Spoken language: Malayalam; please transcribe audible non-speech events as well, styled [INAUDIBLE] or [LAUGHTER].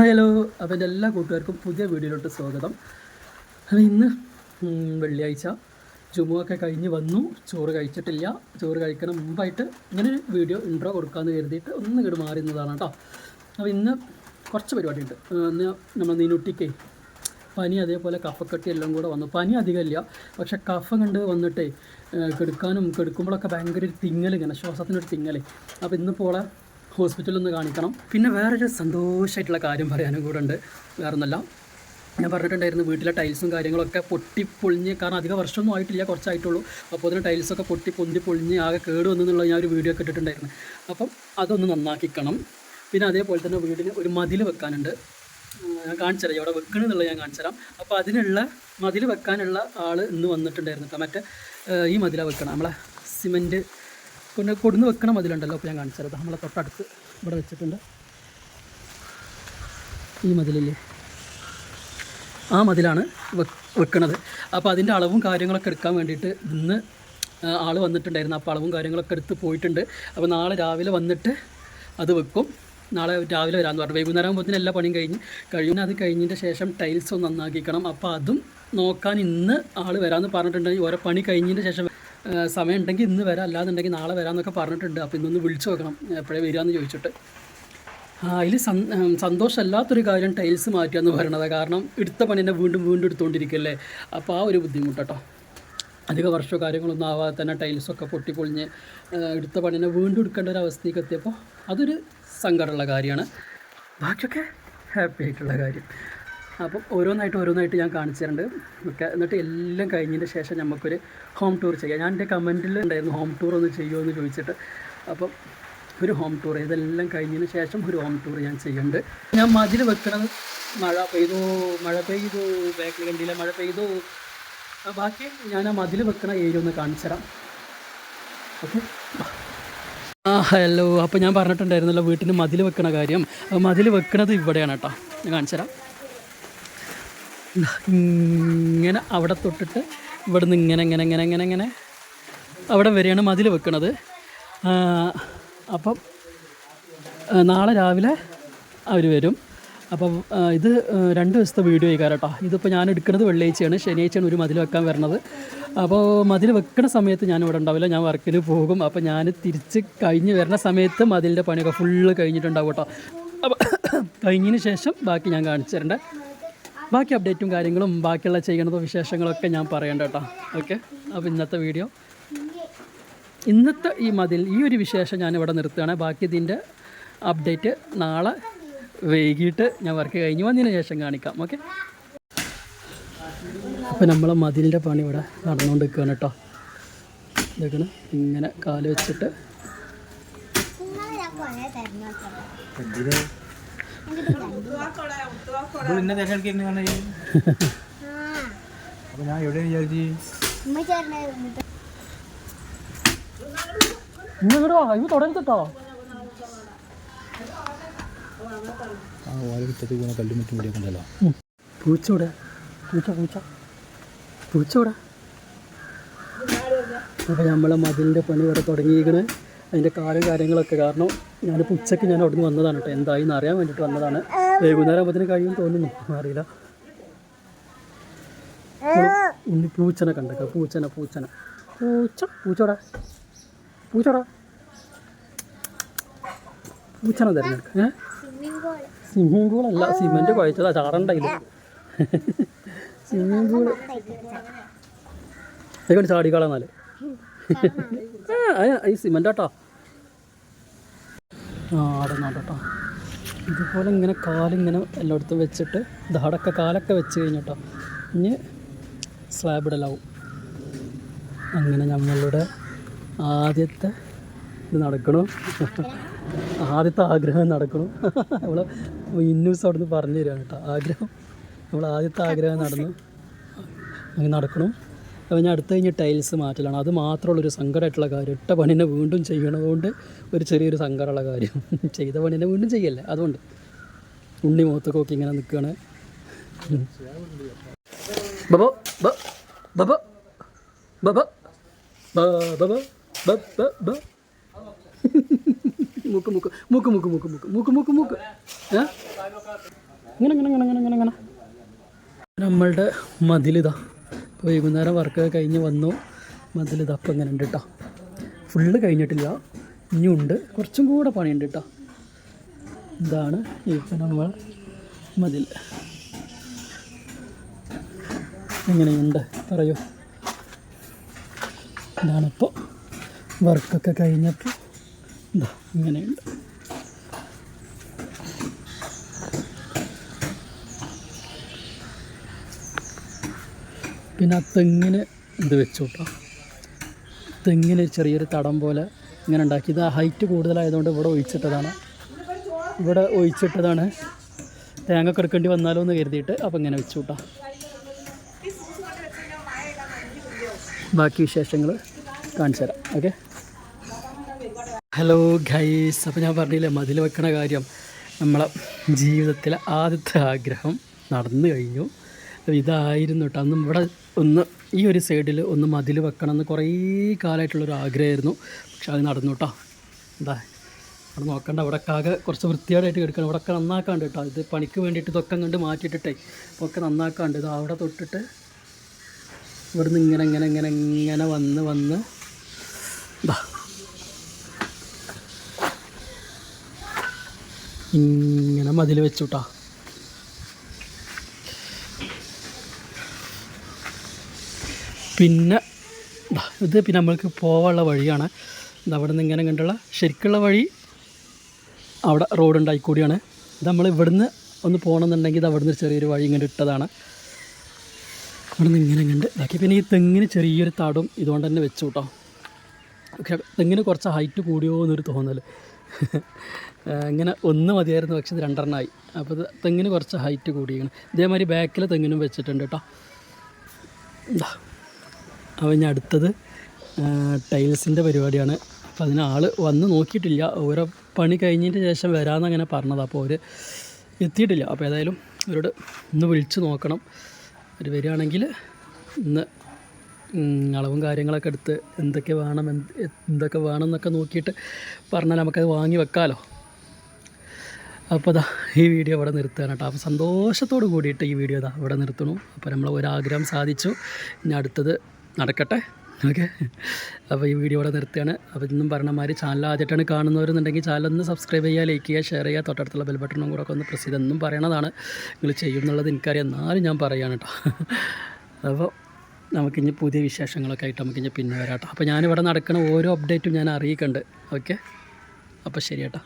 ഹലോ അപ്പോൾ എന്റെ എല്ലാ കൂട്ടുകാർക്കും പുതിയ വീഡിയോയിലോട്ട് സ്വാഗതം. അപ്പോൾ ഇന്ന് വെള്ളിയാഴ്ച. ജുമുവൊക്കെ കഴിഞ്ഞ് വന്നു ചോറ് കഴിച്ചിട്ടില്ല. ചോറ് കഴിക്കണ മുമ്പായിട്ട് ഇങ്ങനെ വീഡിയോ ഇൻട്രോ കൊടുക്കാമെന്ന് കരുതിയിട്ട് ഒന്ന് ഇങ്ങോട്ട് മാറുന്നതാണ് കേട്ടോ അപ്പോൾ ഇന്ന് കുറച്ച് പരിപാടി ഉണ്ട് ഇന്ന് നമ്മൾ നീനുട്ടിക്ക് പനി അതേപോലെ കഫക്കെട്ടി എല്ലാം കൂടെ വന്നു. പനി അധികമില്ല. പക്ഷെ കഫ കണ്ട് വന്നിട്ടേ കെടുക്കാനും കെടുക്കുമ്പോഴൊക്കെ ഭയങ്കര ഒരു തിങ്ങൽ ഇങ്ങനെ ശ്വാസത്തിനൊരു തിങ്ങൽ അപ്പോൾ ഇന്നിപ്പോൾ ഹോസ്പിറ്റലിൽ ഒന്ന് കാണിക്കണം. പിന്നെ വേറൊരു സന്തോഷമായിട്ടുള്ള കാര്യം പറയാനും കൂടെ ഉണ്ട്. വേറൊന്നല്ല. ഞാൻ പറഞ്ഞിട്ടുണ്ടായിരുന്നു വീട്ടിലെ ടൈൽസും കാര്യങ്ങളൊക്കെ പൊട്ടി പൊളിഞ്ഞ് കാരണം അധികം വർഷമൊന്നും ആയിട്ടില്ല കുറച്ചായിട്ടുള്ളൂ. അപ്പോൾ അതിന് ടൈൽസൊക്കെ പൊട്ടി പൊന്തി പൊളിഞ്ഞ് ആകെ കേട് വന്നെന്നുള്ള ഞാൻ ഒരു വീഡിയോ ഒക്കെ ഇട്ടിട്ടുണ്ടായിരുന്നു. അപ്പം അതൊന്ന് നന്നാക്കിക്കണം. പിന്നെ അതേപോലെ തന്നെ വീടിന് ഒരു മതിൽ വെക്കാനുണ്ട്. ഞാൻ കാണിച്ചുതരാം ഇവിടെ വെക്കണമെന്നുള്ളത് ഞാൻ കാണിച്ചുതരാം അപ്പോൾ അതിനുള്ള മതിൽ വെക്കാനുള്ള ആൾ ഇന്ന് വന്നിട്ടുണ്ടായിരുന്നു. കേട്ടോ മറ്റേ ഈ മതിലാണ് വെക്കണം. നമ്മളെ സിമന്റ് പിന്നെ കൊടുന്ന് വെക്കണം മതിലുണ്ടല്ലോ അപ്പോൾ ഞാൻ കാണിച്ചു തരാം. നമ്മളെ തൊട്ടടുത്ത് ഇവിടെ വെച്ചിട്ടുണ്ട്. ഈ മതിലില്ലേ? ആ മതിലാണ് വെക്കണത്. അപ്പോൾ അതിന്റെ അളവും കാര്യങ്ങളൊക്കെ എടുക്കാൻ വേണ്ടിയിട്ട് ഇന്ന് ആൾ വന്നിട്ടുണ്ടായിരുന്നു. അപ്പോൾ അളവും കാര്യങ്ങളൊക്കെ എടുത്ത് പോയിട്ടുണ്ട്. അപ്പോൾ നാളെ രാവിലെ വന്നിട്ട് അത് വെക്കും. നാളെ രാവിലെ വരാമെന്ന് പറഞ്ഞു. വൈകുന്നേരം ആകുമ്പോഴത്തേന് എല്ലാ പണിയും കഴിഞ്ഞ് കഴിയുന്ന അത് കഴിഞ്ഞതിന്റെ ശേഷം ടൈൽസ് ഒന്ന് നന്നാക്കിക്കണം. അപ്പോൾ അതും നോക്കാൻ ഇന്ന് ആൾ വരാമെന്ന് പറഞ്ഞിട്ടുണ്ടെങ്കിൽ ഓരോ പണി കഴിഞ്ഞതിന്റെ ശേഷം സമയം ഉണ്ടെങ്കിൽ ഇന്ന് വരാം അല്ലാന്നുണ്ടെങ്കിൽ നാളെ വരാമെന്നൊക്കെ പറഞ്ഞിട്ടുണ്ട്. അപ്പോൾ ഇന്നൊന്ന് വിളിച്ചു നോക്കണം എപ്പോഴേ വരികയെന്ന് ചോദിച്ചിട്ട്. അതിൽ സന്തോഷമല്ലാത്തൊരു കാര്യം ടൈൽസ് മാറ്റുക എന്ന് പറയണത്. കാരണം എടുത്ത പണി തന്നെ വീണ്ടും വീണ്ടും എടുത്തുകൊണ്ടിരിക്കല്ലേ അപ്പോൾ ആ ഒരു ബുദ്ധിമുട്ട് അധിക വർഷമോ കാര്യങ്ങളൊന്നും ആവാതെ തന്നെ ടൈൽസൊക്കെ പൊട്ടിപ്പൊളിഞ്ഞ് എടുത്ത പണിനെ വീണ്ടും എടുക്കേണ്ട ഒരു അവസ്ഥയ്ക്ക് എത്തിയപ്പോൾ അതൊരു സങ്കടമുള്ള കാര്യമാണ്. ബാക്കിയൊക്കെ ഹാപ്പി ആയിട്ടുള്ള കാര്യം. അപ്പം ഓരോന്നായിട്ട് ഓരോന്നായിട്ട് ഞാൻ കാണിച്ചു തരുന്നുണ്ട് ഓക്കെ എന്നിട്ട് എല്ലാം കഴിഞ്ഞതിന് ശേഷം നമുക്കൊരു ഹോം ടൂർ ചെയ്യാം. ഞാൻ എന്റെ കമന്റിൽ ഉണ്ടായിരുന്നു ഹോം ടൂർ ഒന്ന് ചെയ്യുമോ എന്ന് ചോദിച്ചിട്ട്. അപ്പം ഒരു ഹോം ടൂർ ഇതെല്ലാം കഴിഞ്ഞതിന് ശേഷം ഒരു ഹോം ടൂർ ഞാൻ ചെയ്യുന്നുണ്ട്. ഞാൻ മതിൽ വെക്കണത് മഴ പെയ്തു മഴ പെയ്തു ബാക്കിൽ കണ്ടില്ല മഴ പെയ്തു. ബാക്കി ഞാൻ ആ മതിൽ വെക്കണ ഏരിയ ഒന്ന് കാണിച്ചു തരാം. ഓക്കെ. ആ ഹലോ അപ്പോൾ ഞാൻ പറഞ്ഞിട്ടുണ്ടായിരുന്നല്ലോ വീട്ടിന് മതിൽ വെക്കണ കാര്യം. മതിൽ വെക്കണത് ഇവിടെയാണ് കേട്ടോ. ഞാൻ കാണിച്ചു തരാം. ഇങ്ങനെ അവിടെ തൊട്ടിട്ട് ഇവിടെ നിന്ന് ഇങ്ങനെ ഇങ്ങനെ ഇങ്ങനെ ഇങ്ങനെ ഇങ്ങനെ അവിടെ വരെയാണ് മതിൽ വെക്കുന്നത് അപ്പം നാളെ രാവിലെ അവർ വരും. അപ്പം ഇത് രണ്ട് ദിവസത്തെ വീഡിയോ ആയിക്കാരം കേട്ടോ. ഇതിപ്പോൾ ഞാൻ എടുക്കുന്നത് വെള്ളിയാഴ്ചയാണ്. ശനിയാഴ്ചയാണ് ഒരു മതിൽ വെക്കാൻ വരുന്നത് അപ്പോൾ മതിൽ വെക്കുന്ന സമയത്ത് ഞാൻ ഇവിടെ ഉണ്ടാവില്ല. ഞാൻ വർക്കിന് പോകും. അപ്പോൾ ഞാൻ തിരിച്ച് കഴിഞ്ഞ് വരുന്ന സമയത്ത് മതിലിന്റെ പണിയൊക്കെ ഫുള്ള് കഴിഞ്ഞിട്ടുണ്ടാവും കേട്ടോ. അപ്പോൾ കഴിഞ്ഞതിന് ശേഷം ബാക്കി ഞാൻ കാണിച്ചു തരണ്ടേ. ബാക്കി അപ്ഡേറ്റും കാര്യങ്ങളും ബാക്കിയുള്ള ചെയ്യണതും വിശേഷങ്ങളൊക്കെ ഞാൻ പറയണ്ട കേട്ടോ. ഓക്കെ അപ്പോൾ ഇന്നത്തെ വീഡിയോ ഇന്നത്തെ ഈ മതിൽ ഈ ഒരു വിശേഷം ഞാൻ ഇവിടെ നിർത്തുകയാണ്. ബാക്കി ഇതിന്റെ അപ്ഡേറ്റ് നാളെ വൈകിട്ട് ഞാൻ വർക്ക് കഴിഞ്ഞ് വന്നതിന് ശേഷം കാണിക്കാം. ഓക്കെ അപ്പോൾ നമ്മളെ മതിലിന്റെ പണി ഇവിടെ നടന്നുകൊണ്ട് നിൽക്കുകയാണ് കേട്ടോ. ഇതൊക്കെ ഇങ്ങനെ കാൽ വെച്ചിട്ട്. ഇന്നെ അപ്പൊ ഞാൻ എവിടെ വിചാരിച്ചു ഇങ്ങോട്ട് വാ ഇത് തുടങ്ങിട്ടോ ആ വാഴ കുറ്റത്ത് പോകുന്ന കല്ലുമുറ്റും കൂടിയൊക്കെ ഉണ്ടല്ലോ. പൂച്ച പൂച്ച. അപ്പോൾ നമ്മളെ മതിലിന്റെ പണി ഇവിടെ തുടങ്ങിയിരിക്കണേ. അതിന്റെ കാര്യം കാര്യങ്ങളൊക്കെ കാരണം ഞാൻ ഉച്ചയ്ക്ക് ഞാൻ അവിടെ നിന്ന് വന്നതാണ് കേട്ടോ എന്തായി എന്ന് അറിയാൻ വേണ്ടിട്ട് വന്നതാണ്. വൈകുന്നേരം ആകുമ്പോഴത്തേന് കഴിയും തോന്നുന്നു. അറിയില്ല. ഉണ്ണി പൂച്ചനെ കണ്ടേക്ക. പൂച്ചനെ പൂച്ചനെ. പൂച്ച പൂച്ചോടാ. പൂച്ചോടാ. പൂച്ചനെ തിരഞ്ഞെടുക്ക. ഏ? സ്വിമ്മിംഗ് പൂളല്ല സിമെന്റ് കുഴച്ചതാ ചാടണ്ടയില്ല സ്വിമ്മിംഗ് പൂൾ ഇതൊക്കെ ചാടിക്കളന്നാൽ ഈ സിമെന്റ് ആട്ടോ ആ ഇതുപോലെ ഇങ്ങനെ കാലിങ്ങനെ എല്ലായിടത്തും വെച്ചിട്ട് ദാടൊക്കെ കാലൊക്കെ വെച്ച് കഴിഞ്ഞിട്ടോ. ഇനി സ്ലാബ് ഇടലാവും. അങ്ങനെ നമ്മളുടെ ആദ്യത്തെ ഇത് നടക്കണു. ആദ്യത്തെ ആഗ്രഹം നടക്കണു. നമ്മളെ ഇന്നൂസ് അവിടെ നിന്ന് പറഞ്ഞു തരികയാണ് കേട്ടോ. ആഗ്രഹം. നമ്മൾ ആദ്യത്തെ ആഗ്രഹം നടന്നു. അങ്ങനെ നടക്കണം. ഞാൻ അടുത്ത് കഴിഞ്ഞ് ടൈൽസ് മാറ്റലാണ്. അത് മാത്രമുള്ളൊരു സങ്കടമായിട്ടുള്ള കാര്യം. ഇട്ട പണിനെ വീണ്ടും ചെയ്യണതുകൊണ്ട് ഒരു ചെറിയൊരു സങ്കടമുള്ള കാര്യം. [LAUGHS] ചെയ്ത പണിനെ വീണ്ടും ചെയ്യല്ലേ? അതുകൊണ്ട്. ഉണ്ണി മുഖത്തൊക്കെ ഇങ്ങനെ നിൽക്കുകയാണ് ബബോ ബബോ. ബബോ. ബബോ. ബബോ മുക്ക് മുക്ക്. മുക്ക് മുക്ക് മുക്ക് മുക്ക്. മുക്ക് മുക്ക് മൂക്ക്. ഇങ്ങനെ ഇങ്ങനെ ഇങ്ങനെ ഇങ്ങനെ ഇങ്ങനെ. നമ്മളുടെ മതിലിതാ. ഇപ്പോൾ വൈകുന്നേരം വർക്ക് കഴിഞ്ഞ് വന്നു. മതിൽ അപ്പം ഇങ്ങനെ ഉണ്ട് കേട്ടോ ഫുള്ള് കഴിഞ്ഞിട്ടില്ല. ഇനിയുണ്ട് കുറച്ചും കൂടെ പണിയുണ്ട് കേട്ടോ ഇതാണ് ഇപ്പം നമ്മൾ മതിൽ എങ്ങനെയുണ്ട്? പറയൂ. ഇതാണിപ്പോൾ വർക്കൊക്കെ കഴിഞ്ഞപ്പോൾ ഇതാ ഇങ്ങനെയുണ്ട്. പിന്നെ ആ തെങ്ങിന് ഇത് വെച്ചു കേട്ടോ തെങ്ങിന് ചെറിയൊരു തടം പോലെ ഇങ്ങനെ ഉണ്ടാക്കി. ഇത് ഹൈറ്റ് കൂടുതലായതുകൊണ്ട് ഇവിടെ ഒഴിച്ചിട്ടതാണ്. ഇവിടെ ഒഴിച്ചിട്ടതാണ്. തേങ്ങ കെടുക്കേണ്ടി വന്നാലോ എന്ന് കരുതിയിട്ട് അപ്പം ഇങ്ങനെ വെച്ചു കേട്ടോ ബാക്കി വിശേഷങ്ങൾ കാണിച്ചു തരാം. ഓക്കെ? ഹലോ ഗൈസ് അപ്പോൾ ഞാൻ പറഞ്ഞില്ലേ മതിൽ വെക്കണ കാര്യം നമ്മളെ ജീവിതത്തിലെ ആദ്യത്തെ ആഗ്രഹം നടന്നു കഴിഞ്ഞു. ഇതായിരുന്നു കേട്ടോ. അന്നും ഇവിടെ ഒന്ന് ഈ ഒരു സൈഡിൽ ഒന്ന് മതിൽ വെക്കണം എന്ന് കുറേ കാലമായിട്ടുള്ളൊരു ആഗ്രഹമായിരുന്നു. പക്ഷെ അത് നടന്നു കേട്ടോ. എന്താ അവിടെ നോക്കണ്ട. അവിടെ ആകെ കുറച്ച് വൃത്തിയോടായിട്ട് കിടക്കണം ഇവിടെ ഒക്കെ നന്നാക്കാണ്ട് കേട്ടോ. ഇത് പണിക്ക് വേണ്ടിയിട്ട് ഇതൊക്കെ കണ്ട് മാറ്റിയിട്ടിട്ടേ ഇതൊക്കെ നന്നാക്കാണ്ട്. ഇത് അവിടെ തൊട്ടിട്ട് ഇവിടുന്ന് ഇങ്ങനെ ഇങ്ങനെ ഇങ്ങനെ ഇങ്ങനെ വന്ന് വന്ന് ഇതാ ഇങ്ങനെ മതിൽ വെച്ചുട്ടാ പിന്നെ ഇത് പിന്നെ നമ്മൾക്ക് പോകാനുള്ള വഴിയാണ്. ഇത് അവിടെ നിന്ന് ഇങ്ങനെ കണ്ടുള്ള ശരിക്കുള്ള വഴി അവിടെ റോഡ് ഉണ്ടായി കൂടിയാണ് ഇത് നമ്മൾ ഇവിടുന്ന് ഒന്ന് പോകണമെന്നുണ്ടെങ്കിൽ ഇത് അവിടുന്ന് ചെറിയൊരു വഴി ഇങ്ങനെ ഇട്ടതാണ്. അവിടെ നിന്ന് ഇങ്ങനെ കണ്ട് ബാക്കി പിന്നെ ഈ തെങ്ങിന് ചെറിയൊരു തടും ഇതുകൊണ്ട് തന്നെ വെച്ചു കേട്ടോ. പക്ഷെ തെങ്ങിന് കുറച്ച് ഹൈറ്റ് കൂടിയോ എന്നൊരു തോന്നൽ. ഇങ്ങനെ ഒന്ന് മതിയായിരുന്നു പക്ഷെ ഇത് രണ്ടെണ്ണമായി അപ്പോൾ ഇത് തെങ്ങിന് കുറച്ച് ഹൈറ്റ് കൂടിയാണ്. ഇതേമാതിരി ബാക്കിൽ തെങ്ങിനും വെച്ചിട്ടുണ്ട് കേട്ടോ. എന്താ അപ്പോൾ അടുത്തത് ടൈൽസിന്റെ പരിപാടിയാണ്. അപ്പോൾ അതിന് ആൾ വന്ന് നോക്കിയിട്ടില്ല. ഓരോ പണി കഴിഞ്ഞതിന് ശേഷം വരാമെന്ന് അങ്ങനെ പറഞ്ഞത്. അപ്പോൾ അവർ എത്തിയിട്ടില്ല. അപ്പോൾ ഏതായാലും അവരോട് ഒന്ന് വിളിച്ച് നോക്കണം. അവർ വരികയാണെങ്കിൽ ഇന്ന് അളവും കാര്യങ്ങളൊക്കെ എടുത്ത് എന്തൊക്കെ വേണം എന്ത് എന്തൊക്കെ വേണം എന്നൊക്കെ നോക്കിയിട്ട് പറഞ്ഞാൽ നമുക്കത് വാങ്ങി വെക്കാമല്ലോ അപ്പോൾ അതാ ഈ വീഡിയോ ഇവിടെ നിർത്തുകയാണ് കേട്ടോ. അപ്പോൾ സന്തോഷത്തോട് കൂടിയിട്ട് ഈ വീഡിയോ ഇതാ ഇവിടെ നിർത്തണു അപ്പോൾ നമ്മൾ ഒരാഗ്രഹം സാധിച്ചു. ഇനി അടുത്തത് നടക്കട്ടെ. ഓക്കെ. അപ്പോൾ ഈ വീഡിയോ ഇവിടെ നിർത്തുകയാണ്. അപ്പോൾ ഇന്നും പറഞ്ഞ മാതിരി ചാനൽ ആദ്യമായിട്ടാണ് കാണുന്നവരെന്നുണ്ടെങ്കിൽ ചാനൽ ഒന്ന് സബ്സ്ക്രൈബ് ചെയ്യുക ലൈക്ക് ചെയ്യുക ഷെയർ ചെയ്യുക. തൊട്ടടുത്തുള്ള ബെൽ ബട്ടണും കൂടെ ഒക്കെ ഒന്ന് പ്രസ് ചെയ്ത് എന്നും പറയണതാണ്. നിങ്ങൾ ചെയ്യും എന്നുള്ളത് എനിക്കറിയാം. എന്നാലും ഞാൻ പറയുകയാണ് കേട്ടോ അപ്പോൾ നമുക്കിനി പുതിയ വിശേഷങ്ങളൊക്കെ ആയിട്ട് നമുക്കിനി പിന്നെ വരാം കേട്ടോ അപ്പോൾ ഞാനിവിടെ നടക്കുന്ന ഓരോ അപ്ഡേറ്റും ഞാൻ അറിയിക്കുന്നുണ്ട് ഓക്കെ? അപ്പോൾ ശരി കേട്ടോ